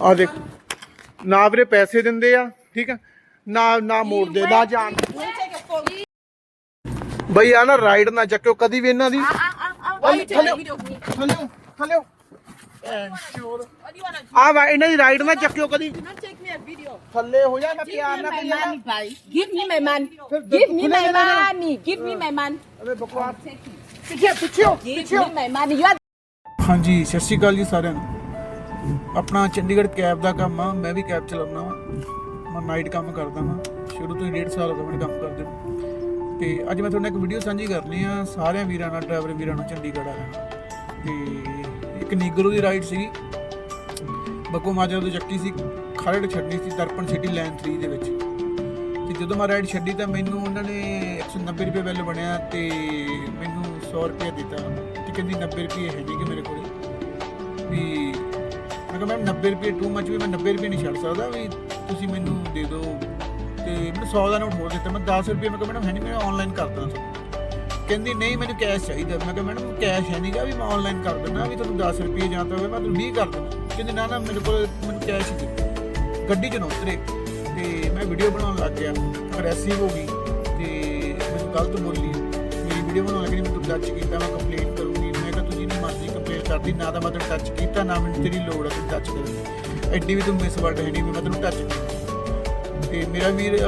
ਆ ਦੇਖ ਨਾ ਵੀਰੇ ਪੈਸੇ ਦਿੰਦੇ ਆ ਠੀਕ ਆ ਨਾ ਨਾ ਮੋੜਦੇ ਨਾ ਜਾਣ. ਬਈ ਆ ਨਾ ਰਾਈਡ ਨਾ ਚੱਕਿਓ ਕਦੀ ਵੀ ਇਹਨਾਂ ਦੀ Uh, uh, uh? ਆ ਵਾ ਇਹਨਾਂ ਰਾਈਡ ਨਾ ਚੱਕਿਓ ਕਦੀ. ਥੱਲੇ ਹੋ ਜਾ ਮੈਂ ਪਿਆਰ ਨਾਲ. ਅਬੇ ਬਕਵਾਸ. ਪਿੱਛੇ ਪਿੱਛੇ ਪਿੱਛੇ ਹਾਂਜੀ ਸਤਿ ਸ਼੍ਰੀ ਅਕਾਲ ਜੀ ਸਾਰਿਆਂ ਨੂੰ ਆਪਣਾ ਚੰਡੀਗੜ੍ਹ ਕੈਬ ਦਾ ਕੰਮ ਆ, ਮੈਂ ਵੀ ਕੈਬ ਚਲਾਉਂਦਾ ਵਾਂ। ਮੈਂ ਨਾਈਟ ਕੰਮ ਕਰਦਾ ਵਾਂ। ਸ਼ੁਰੂ ਤੋਂ ਹੀ ਡੇਢ ਸਾਲ ਹੋ ਗਏ ਮੈਨੂੰ ਕੰਮ ਕਰਦੇ ਨੂੰ। ਤੇ ਅੱਜ ਮੈਂ ਤੁਹਾਡੇ ਨਾਲ ਇੱਕ ਵੀਡੀਓ ਸਾਂਝੀ ਕਰਨੀ ਆ, ਸਾਰਿਆਂ ਵੀਰਾਂ ਨਾਲ ਡਰਾਈਵਰ ਵੀਰਾਂ ਨੂੰ ਚੰਡੀਗੜ੍ਹ ਵਾਲਿਆਂ ਨੂੰ ਤੇ ਇੱਕ ਨੀਗਰੋ ਦੀ ਰਾਈਡ ਸੀਗੀ। ਬੱਕੋ ਮਾਜਰਾ ਤੋਂ ਚੱਕੀ ਸੀ, ਖਰੜ ਛੱਡਣੀ ਸੀ ਦਰਪਣ ਸਿਟੀ ਲਾਈਨ 3 ਦੇ ਵਿੱਚ। ਤੇ ਜਦੋਂ ਮੈਂ ਰਾਈਡ ਛੱਡੀ ਤਾਂ ਮੈਨੂੰ ਉਹਨਾਂ ਨੇ 190 ਰੁਪਏ ਬਿੱਲ ਬਣਿਆ ਤੇ ਮੈਨੂੰ 100 ਰੁਪਏ ਦਿੱਤਾ। ਤੇ ਕਹਿੰਦੀ 90 ਰੁਪਏ ਹੈਗੇ ਕਿ ਮੇਰੇ ਕੋਲ? ਵੀ ਮੈਂ ਕਿਹਾ, ਮੈਮ 90 ਰੁਪਏ ਟੂ ਮੱਚ ਵੀ ਮੈਂ 90 ਰੁਪਏ ਨਹੀਂ ਛੱਡ ਸਕਦਾ ਵੀ ਤੁਸੀਂ ਮੈਨੂੰ ਦੇ ਦਿਓ। ਤੇ ਮੈਨੂੰ 100 ਦਾ ਨੋਟ ਹੋਰ ਦਿੱਤਾ। ਮੈਂ 10 ਰੁਪਏ, ਮੈਂ ਕਿਹਾ, ਮੈਡਮ, ਹੈ ਨਹੀਂ ਮੈਂ ਆਨਲਾਈਨ ਕਰ ਦਾਂ ਕਹਿੰਦੀ, ਨਹੀਂ, ਮੈਨੂੰ ਕੈਸ਼ ਚਾਹੀਦਾ। ਮੈਂ ਕਿਹਾ, ਮੈਡਮ ਕੈਸ਼ ਹੈ ਨਹੀਂਗਾ ਵੀ ਮੈਂ ਆਨਲਾਈਨ ਕਰ ਦਿੰਦਾ ਵੀ ਤੁਹਾਨੂੰ 10 ਰੁਪਏ ਜਾਂ ਤਾਂ ਹੋਵੇ, ਮੈਂ ਤੁਹਾਨੂੰ 20 ਕਰ ਦਿੰਦਾ। ਕਹਿੰਦੀ, ਨਾ ਨਾ, ਮੇਰੇ ਕੋਲ ਮੈਨੂੰ ਕੈਸ਼ ਹੀ ਦੇ ਗੱਡੀ 'ਚ ਨਾ ਉਤਰੇ ਤੇ ਮੈਂ ਵੀਡੀਓ ਬਣਾਉਣ ਲੱਗ ਗਿਆ। ਅਗਰੈਸਿਵ ਹੋ ਗਈ, ਤੇ ਮੈਨੂੰ ਗਲਤ ਬੋਲੀ। ਮੇਰੀ ਵੀਡੀਓ ਬਣਾਉਣ ਲੱਗੀ, ਮੈਨੂੰ ਟੱਚ ਕੀਤਾ, ਮੈਂ ਕੰਪਲੇਂਟ ਕਰਦੀ, ਨਾ ਤਾਂ ਮੈਂ ਤੈਨੂੰ ਟੱਚ ਕੀਤਾ, ਨਾ ਮੈਨੂੰ ਤੇਰੀ ਲੋੜ ਹੈ ਤੂੰ ਟੱਚ ਕਰਨ ਦੀ। ਐਡੀ ਵੀ ਤੂੰ ਮਿਸ ਵਰਡ ਹੈ ਨਹੀਂ ਵੀ ਮੈਂ ਤੈਨੂੰ ਟੱਚ ਕੀਤਾ। ਤੇ ਮੇਰਾ ਵੀਰ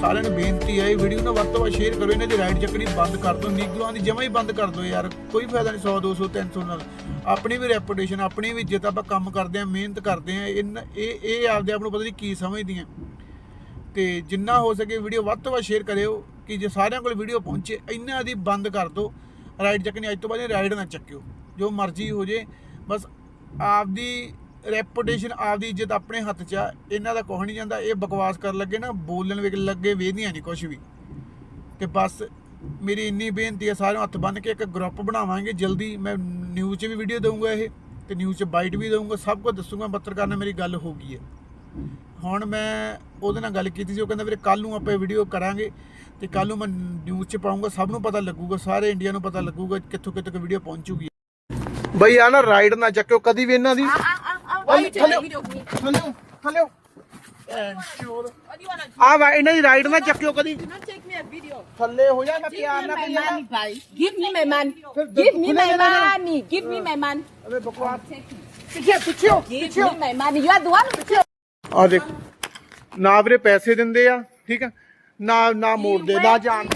ਸਾਰਿਆਂ ਨੂੰ ਬੇਨਤੀ ਹੈ ਇਹ ਵੀਡੀਓ ਨਾ ਵੱਧ ਤੋਂ ਵੱਧ ਸ਼ੇਅਰ ਕਰੋ, ਇਹਨਾਂ ਦੀ ਰਾਈਡ ਚੱਕਣੀ ਬੰਦ ਕਰ ਦਿਓ ਨਿਗਲਾਂ ਦੀ ਜਮਾ ਹੀ ਬੰਦ ਕਰ ਦਿਓ ਯਾਰ। ਕੋਈ ਫਾਇਦਾ ਨਹੀਂ 100 200 300 ਨਾਲ। ਆਪਣੀ ਵੀ ਰੈਪੂਟੇਸ਼ਨ ਆਪਣੀ ਵੀ ਇੱਜ਼ਤ, ਆਪਾਂ ਕੰਮ ਕਰਦੇ ਆ ਮਿਹਨਤ ਕਰਦੇ ਆ ਇਨ- ਇਹ ਇਹ ਆਪਦੇ ਆਪ ਨੂੰ ਪਤਾ ਨਹੀਂ ਕੀ ਸਮਝਦੀਆਂ। ਤੇ ਜਿੰਨਾ ਹੋ ਸਕੇ ਵੀਡੀਓ ਵੱਧ ਤੋਂ ਵੱਧ ਸ਼ੇਅਰ ਕਰਿਓ, ਕਿ ਜੇ ਸਾਰਿਆਂ ਕੋਲ ਵੀਡੀਓ ਪਹੁੰਚੇ ਇਹਨਾਂ ਦੀ ਬੰਦ ਕਰ ਦਿਓ। ਰਾਈਡ ਚੱਕਣੀ ਅੱਜ ਤੋਂ ਬਾਅਦ ਰਾਈਡ ਨਾ ਚੱਕਿਓ। ਜੋ ਮਰਜ਼ੀ ਹੋ ਜੇ, ਬਸ ਆਪਦੀ ਰੈਪੂਟੇਸ਼ਨ ਆਪਦੀ ਇੱਜ਼ਤ ਆਪਣੇ ਹੱਥ 'ਚ ਆ, ਇਹਨਾਂ ਦਾ ਕੁਛ ਨਹੀਂ ਜਾਂਦਾ। ਇਹ ਬਕਵਾਸ ਕਰਨ ਲੱਗੇ ਨਾ, ਬੋਲਣ ਵੇਲੇ ਲੱਗੇ ਵੇਹਦੀਆਂ ਨਹੀਂ ਕੁਝ ਵੀ। ਤੇ ਬਸ ਮੇਰੀ ਇੰਨੀ ਬੇਨਤੀ ਹੈ ਸਾਰਿਆਂ ਨੂੰ ਹੱਥ ਬੰਨ ਕੇ ਇੱਕ ਗਰੁੱਪ ਬਣਾਵਾਂਗੇ। ਜਲਦੀ ਮੈਂ ਨਿਊਜ਼ 'ਚ ਵੀ ਵੀਡੀਓ ਦਊਂਗਾ ਇਹ, ਤੇ ਨਿਊਜ਼ 'ਚ ਬਾਈਟ ਵੀ ਦਊਂਗਾ। ਸਭ ਕੁਝ ਦੱਸੂਗਾ, ਪੱਤਰਕਾਰ ਨਾਲ ਮੇਰੀ ਗੱਲ ਹੋ ਗਈ ਹੈ। ਹੁਣ ਮੈਂ ਉਹਦੇ ਨਾਲ ਗੱਲ ਕੀਤੀ ਸੀ, ਉਹ ਕਹਿੰਦਾ ਵੀਰੇ ਕੱਲ ਨੂੰ ਆਪਾਂ ਵੀਡੀਓ ਕਰਾਂਗੇ, ਤੇ ਕੱਲ ਨੂੰ ਮੈਂ ਨਿਊਜ਼ 'ਚ ਪਾਉਂਗਾ ਸਭ ਨੂੰ ਪਤਾ ਲੱਗੂਗਾ, ਸਾਰੇ ਇੰਡੀਆ ਨੂੰ ਪਤਾ ਲੱਗੂਗਾ ਕਿੱਥੋਂ ਕਿੱਥੋਂ ਤੱਕ ਵੀਡੀਓ ਪਹੁੰਚੂਗੀ ਬਈ ਆ ਨਾ ਰਾਈਡ ਨਾ ਚੱਕਿਓ ਕਦੀ ਵੀ ਇਹਨਾਂ ਦੀ Uh, uh, uh, you wanna do? ਆ ਵਾ ਇਹਨਾਂ ਦੀ ਰਾਈਡ ਨਾ ਚੱਕਿਓ ਕਦੀ. ਥੱਲੇ ਹੋ ਜਾ ਮੈਂ ਪਿਆਰ ਨਾਲ money. Give- Give me no, my no, no, no. money. Give me my money. ਅਬੇ ਬਕਵਾਸ. ਪਿੱਛੇ ਪਿੱਛੇ ਪਿੱਛੇ ਹੋ। me my money. You are the one. who- ਆ ਦੇਖ ਨਾ ਵੀਰੇ ਪੈਸੇ ਦਿੰਦੇ ਆ ਠੀਕ ਆ ਨਾ ਨਾ ਮੋੜਦੇ ਨਾ ਜਾਣ